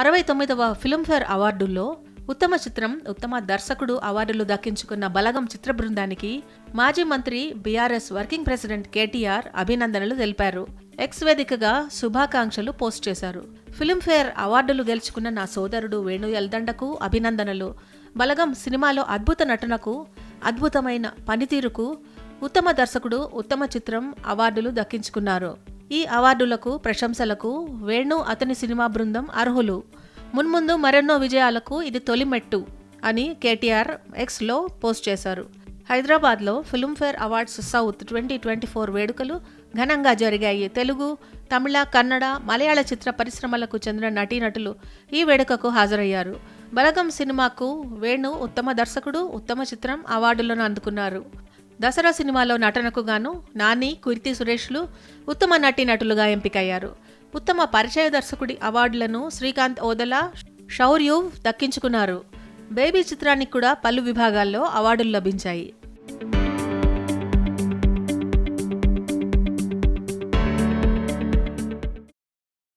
అరవై తొమ్మిదవ ఫిల్మ్ఫేర్ అవార్డుల్లో ఉత్తమ చిత్రం ఉత్తమ దర్శకుడు అవార్డులు దక్కించుకున్న బలగం చిత్ర బృందానికి మాజీ మంత్రి బీఆర్ఎస్ వర్కింగ్ ప్రెసిడెంట్ కేటీఆర్ అభినందనలు తెలిపారు. ఎక్స్ వేదికగా శుభాకాంక్షలు పోస్ట్ చేశారు. ఫిల్మ్ఫేర్ అవార్డులు గెలుచుకున్న నా సోదరుడు వేణు ఎల్దండకు అభినందనలు. బలగం సినిమాలో అద్భుత నటనకు అద్భుతమైన పనితీరుకు ఉత్తమ దర్శకుడు ఉత్తమ చిత్రం అవార్డులు దక్కించుకున్నారు. ఈ అవార్డులకు ప్రశంసలకు వేణు అతని సినిమా బృందం అర్హులు. మున్ముందు మరెన్నో విజయాలకు ఇది తొలిమెట్టు అని కేటీఆర్ ఎక్స్లో పోస్ట్ చేశారు. హైదరాబాద్లో Filmfare awards south twenty twenty four వేడుకలు ఘనంగా జరిగాయి. తెలుగు తమిళ కన్నడ మలయాళ చిత్ర పరిశ్రమలకు చెందిన నటీనటులు ఈ వేడుకకు హాజరయ్యారు. బలగం సినిమాకు వేణు ఉత్తమ దర్శకుడు ఉత్తమ చిత్రం అవార్డులను అందుకున్నారు. దసరా సినిమాలో నటనకు గాను నాని కీర్తి సురేష్లు ఉత్తమ నటి నటులుగా ఎంపికయ్యారు. ఉత్తమ పరిచయ దర్శకుడి అవార్డులను శ్రీకాంత్ ఓదల షౌర్యు దక్కించుకున్నారు. బేబీ చిత్రానికి కూడా పలు విభాగాల్లో అవార్డులు లభించాయి.